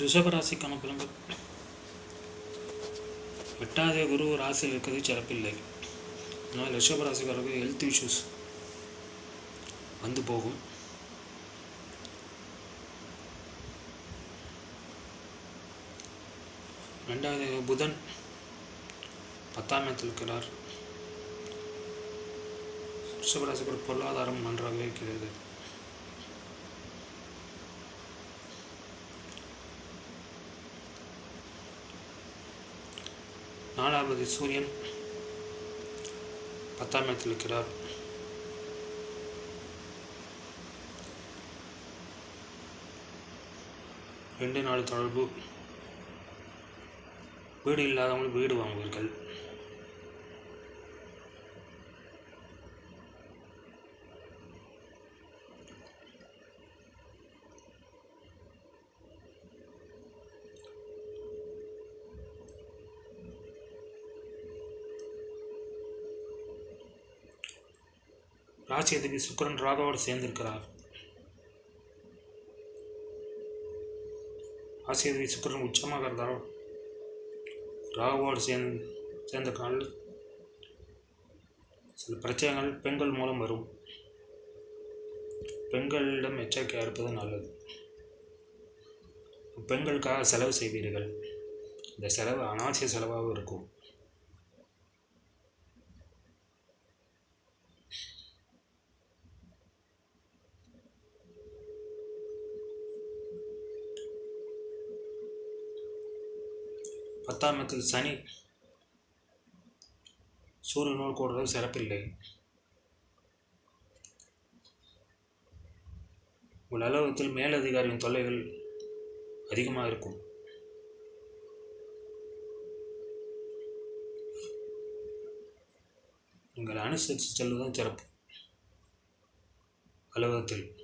ரிஷபராசிக்கான பலன்கள். எட்டாவது குரு ராசியில் இருக்கிறது சிறப்பில்லை. ஆனால் ரிஷபராசிக்காரர்கள் ஹெல்த் இஷ்யூஸ் வந்து போகும். ரெண்டாவது புதன் பத்தாம் இடத்தில் இருக்கிறார். ரிஷபராசிக்கு ஒரு பொருளாதாரம் நன்றாக இருக்கிறது. நாலாவது சூரியன் பத்தாம் இடத்தில் இருக்கிறார். ரெண்டு நாள் தொடர்பு. வீடு இல்லாதவங்க வீடு வாங்குவீர்கள். ராசி அதிபதி சுக்கிரன் ராகவோடு சேர்ந்திருக்கிறார். ராசி அதிபதி சுக்கிரன் உச்சமாக இருந்தாரோ ராகுவோடு சேர்ந்து சேர்ந்த கால் சில பிரச்சனைகள் பெண்கள் மூலம் வரும். பெண்களிடம் எச்சரிக்கையாக இருப்பது நல்லது. பெண்களுக்காக செலவு செய்வீர்கள். இந்த செலவு அனாவசிய செலவாகவும் இருக்கும். பத்தாம் இடத்தில் சனி. சூரியனோடு கூடுறது சிறப்பில்லை. உங்கள் அலுவலகத்தில் மேலதிகாரியின் தொல்லைகள் அதிகமாக இருக்கும். நீங்கள் அனுசரித்து செல்வதும் சிறப்பு. அலுவலகத்தில்